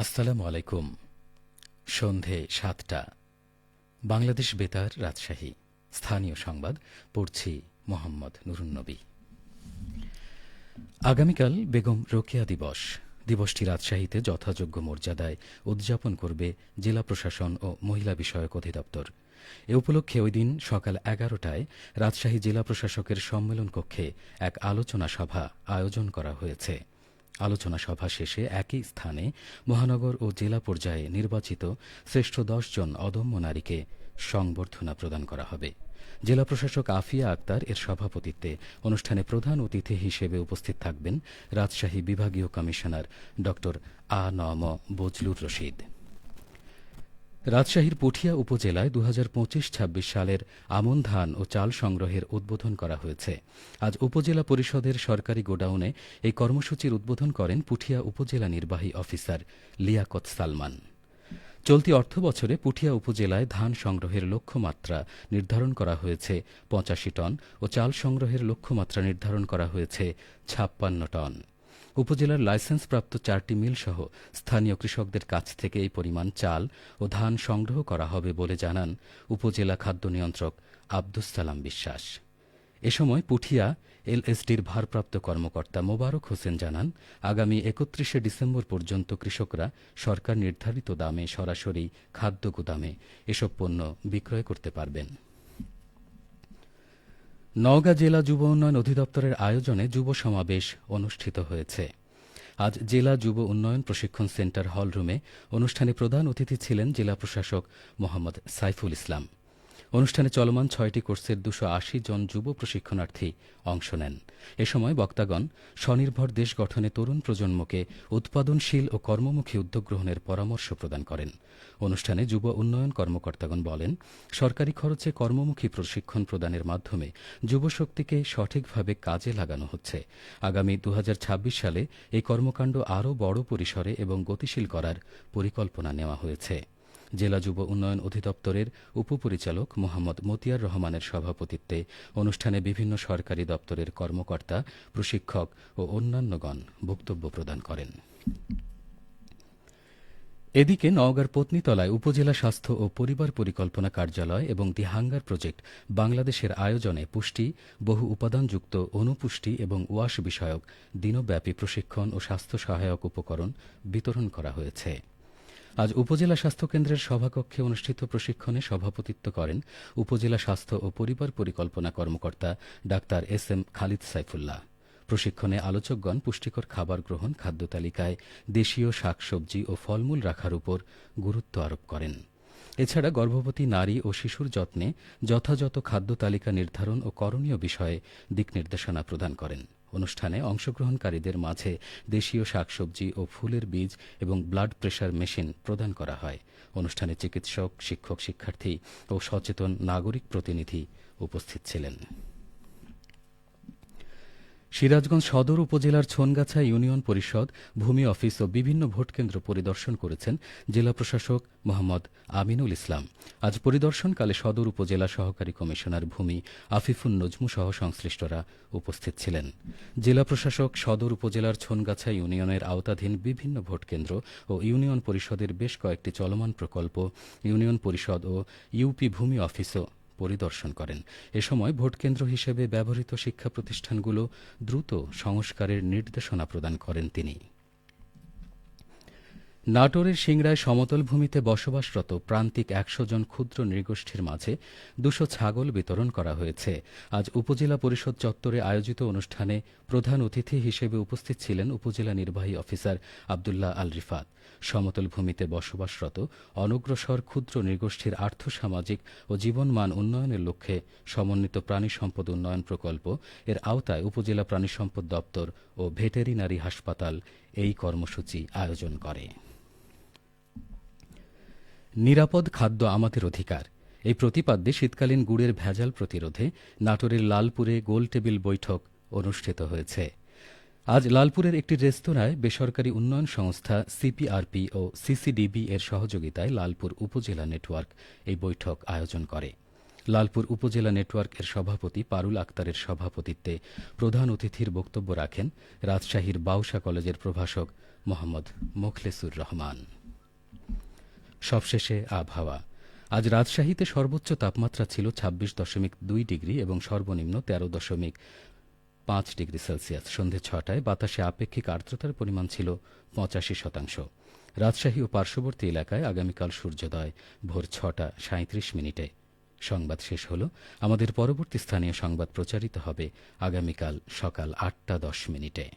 আসসালামু আলাইকুম। সন্ধে সাতটা। বাংলাদেশ বেতার রাজশাহী। স্থানীয় সংবাদ, পড়ছি মোহাম্মদ নুরুন্নবী আগামীকাল বেগম রোকেয়া দিবস। দিবসটি রাজশাহীতে যথাযোগ্য মর্যাদায় উদযাপন করবে জেলা প্রশাসন ও মহিলা বিষয়ক অধিদপ্তর। এ উপলক্ষে ওই দিন সকাল এগারোটায় রাজশাহী জেলা প্রশাসকের সম্মেলন কক্ষে এক আলোচনা সভা আয়োজন করা হয়েছে। আলোচনা সভা শেষে একই স্থানে মহানগর ও জেলা পর্যায়ে নির্বাচিত শ্রেষ্ঠ দশজন অদম্য নারীকে সংবর্ধনা প্রদান করা হবে। জেলা প্রশাসক আফিয়া আক্তার এর সভাপতিত্বে অনুষ্ঠানে প্রধান অতিথি হিসেবে উপস্থিত থাকবেন রাজশাহী বিভাগীয় কমিশনার ড আ নম বজলুর রশিদ। রাজশাহীর পুঠিয়া উপজেলায় দু হাজার পঁচিশ ছাব্বিশ সালের আমন ধান ও চাল সংগ্রহের উদ্বোধন করা হয়েছে। আজ উপজেলা পরিষদের সরকারি গোডাউনে এই কর্মসূচির উদ্বোধন করেন পুঠিয়া উপজেলা নির্বাহী অফিসার লিয়াকত সালমান। চলতি অর্থ বছরে পুঠিয়া উপজেলায় ধান সংগ্রহের লক্ষ্যমাত্রা নির্ধারণ করা হয়েছে পঁচাশি টন ও চাল সংগ্রহের লক্ষ্যমাত্রা নির্ধারণ করা হয়েছে ছাপ্পান্ন টন। উপজেলার লাইসেন্সপ্রাপ্ত চারটি মিল সহ স্থানীয় কৃষকদের কাছ থেকে এই পরিমাণ চাল ও ধান সংগ্রহ করা হবে বলে জানান উপজেলা খাদ্য নিয়ন্ত্রক আব্দুস সালাম বিশ্বাস। এ সময় পুঠিয়া এলএসডির ভারপ্রাপ্ত কর্মকর্তা মোবারক হোসেন জানান, আগামী একত্রিশে ডিসেম্বর পর্যন্ত কৃষকরা সরকার নির্ধারিত দামে সরাসরি খাদ্য গুদামে এসব পণ্য বিক্রয় করতে পারবেন। নওগাঁ জেলা যুব উন্নয়ন অধিদপ্তরের আয়োজনে যুব সমাবেশ অনুষ্ঠিত হয়েছে। আজ জেলা যুব উন্নয়ন প্রশিক্ষণ সেন্টার হলরুমে অনুষ্ঠানে প্রধান অতিথি ছিলেন জেলা প্রশাসক মোহাম্মদ সাইফুল ইসলাম। অনুষ্ঠানে চলমান ছয়টি কোর্সের দুশো আশি জন যুব প্রশিক্ষণার্থী অংশ নেন। এ সময় বক্তাগণ, স্বনির্ভর দেশ গঠনে তরুণ প্রজন্মকে উৎপাদনশীল ও কর্মমুখী উদ্যোগ গ্রহণের পরামর্শ প্রদান করেন। অনুষ্ঠানে যুব উন্নয়ন কর্মকর্তাগণ বলেন, সরকারি খরচে কর্মমুখী প্রশিক্ষণ প্রদানের মাধ্যমে যুবশক্তিকে সঠিকভাবে কাজে লাগানো হচ্ছে। আগামী দু হাজার ছাব্বিশ সালে এই কর্মকাণ্ড আরও বড় পরিসরে এবং গতিশীল করার পরিকল্পনা নেওয়া হয়েছে। জেলা যুব উন্নয়ন অধিদপ্তরের উপপরিচালক মোহাম্মদ মতিয়ার রহমানের সভাপতিত্বে অনুষ্ঠানে বিভিন্ন সরকারি দপ্তরের কর্মকর্তা, প্রশিক্ষক ও অন্যান্যগণ বক্তব্য প্রদান করেন। এদিকে নওগাঁর পত্নীতলায় উপজেলা স্বাস্থ্য ও পরিবার পরিকল্পনা কার্যালয় এবং দি হাঙ্গার প্রজেক্ট বাংলাদেশের আয়োজনে পুষ্টি, বহু উপাদানযুক্ত অনুপুষ্টি এবং ওয়াশ বিষয়ক দিনব্যাপী প্রশিক্ষণ ও স্বাস্থ্য সহায়ক উপকরণ বিতরণ করা হয়েছে। আজ উপজেলা স্বাস্থ্য কেন্দ্রের সভাকক্ষে অনুষ্ঠিত প্রশিক্ষণে সভাপতিত্ব করেন উপজেলা স্বাস্থ্য ও পরিবার পরিকল্পনা কর্মকর্তা doctor S M Khalid Saifullah. প্রশিক্ষণে আলোচকগণ পুষ্টিকর খাবার গ্রহণ, খাদ্য তালিকায় দেশীয় শাকসবজি ও ফলমূল রাখার উপর গুরুত্ব আরোপ করেন। এছাড়া গর্ভবতী নারী ও শিশুর যত্নে যথাযথ খাদ্য তালিকা নির্ধারণ ও করণীয় বিষয়ে দিক নির্দেশনা প্রদান করেন। অনুষ্ঠানে অংশগ্রহণকারীদের মাঝে দেশীয় শাকসবজি ও ফুলের বীজ এবং ব্লাড প্রেশার মেশিন প্রদান করা হয়। অনুষ্ঠানে চিকিৎসক, শিক্ষক, শিক্ষার্থী ও সচেতন নাগরিক প্রতিনিধি উপস্থিত ছিলেন। সিরাজগঞ্জ সদর উপজেলার ছনগাছা ইউনিয়ন পরিষদ, ভূমি অফিস ও বিভিন্ন ভোটকেন্দ্র পরিদর্শন করেছেন জেলা প্রশাসক মোহাম্মদ আমিনুল ইসলাম। আজ পরিদর্শনকালে সদর উপজেলা সহকারী কমিশনার ভূমি আফিফুন নজমু সহ সংশ্লিষ্টরা উপস্থিত ছিলেন। জেলা প্রশাসক সদর উপজেলার ছনগাছা ইউনিয়নের আওতাধীন বিভিন্ন ভোটকেন্দ্র ও ইউনিয়ন পরিষদের বেশ কয়েকটি চলমান প্রকল্প, ইউনিয়ন পরিষদ ও ইউপি ভূমি অফিসও পরিদর্শন করেন। এ সময় ভোটকেন্দ্র হিসেবে ব্যবহৃত শিক্ষা প্রতিষ্ঠানগুলো দ্রুত সংস্কারের নির্দেশনা প্রদান করেন তিনি। নাটোরের সিংড়ায় সমতল ভূমিতে বসবাসরত প্রান্তিক একশো জন ক্ষুদ্র নৃগোষ্ঠীর মাঝে দুশো ছাগল বিতরণ করা হয়েছে। আজ উপজেলা পরিষদ চত্বরে আয়োজিত অনুষ্ঠানে প্রধান অতিথি হিসেবে উপস্থিত ছিলেন উপজেলা নির্বাহী অফিসার আবদুল্লাহ আল রিফাত। সমতল ভূমিতে বসবাসরত অনগ্রসর ক্ষুদ্র নৃগোষ্ঠীর আর্থসামাজিক ও জীবনমান উন্নয়নের লক্ষ্যে সমন্বিত প্রাণী সম্পদ উন্নয়ন প্রকল্প এর আওতায় উপজেলা প্রাণী সম্পদ দপ্তর ও ভেটেরিনারি হাসপাতাল এই কর্মসূচি আয়োজন করে। নিরাপদ খাদ্য আমাদের অধিকার। এই প্রতিপাদ্যে শীতকালীন গুড়ের ভেজাল প্রতিরোধে নাটোরের লালপুরে গোল টেবিল বৈঠক অনুষ্ঠিত হয়েছে। আজ লালপুরের একটি রেস্তোরাঁয় বেসরকারি উন্নয়ন সংস্থা সিপিআরপি ও সিসিডিবি এর সহযোগিতায় লালপুর উপজেলা নেটওয়ার্ক এই বৈঠক আয়োজন করে। লালপুর উপজেলা নেটওয়ার্কের সভাপতি পারুল আক্তারের সভাপতিত্বে প্রধান অতিথির বক্তব্য রাখেন রাজশাহীর বাউসা কলেজের প্রভাষক মোহাম্মদ মোখলেসুর রহমান। সবশেষে আবহাওয়া। আজ রাজশাহীতে সর্বোচ্চ তাপমাত্রা ছিল ছাব্বিশ দশমিক দুই ডিগ্রি এবং সর্বনিম্ন তেরো দশমিক পাঁচ ডিগ্রি সেলসিয়াস। সন্ধে ছটায় বাতাসে আপেক্ষিক আর্দ্রতার পরিমাণ ছিল পঁচাশি শতাংশ। রাজশাহী ও পার্শ্ববর্তী এলাকায় আগামীকাল সূর্যোদয়, ভোর ছটা সাঁত্রিশ মিনিটে। সংবাদ শেষ হল। আমাদের পরবর্তী স্থানীয় সংবাদ প্রচারিত হবে আগামীকাল সকাল আটটা দশ মিনিটে।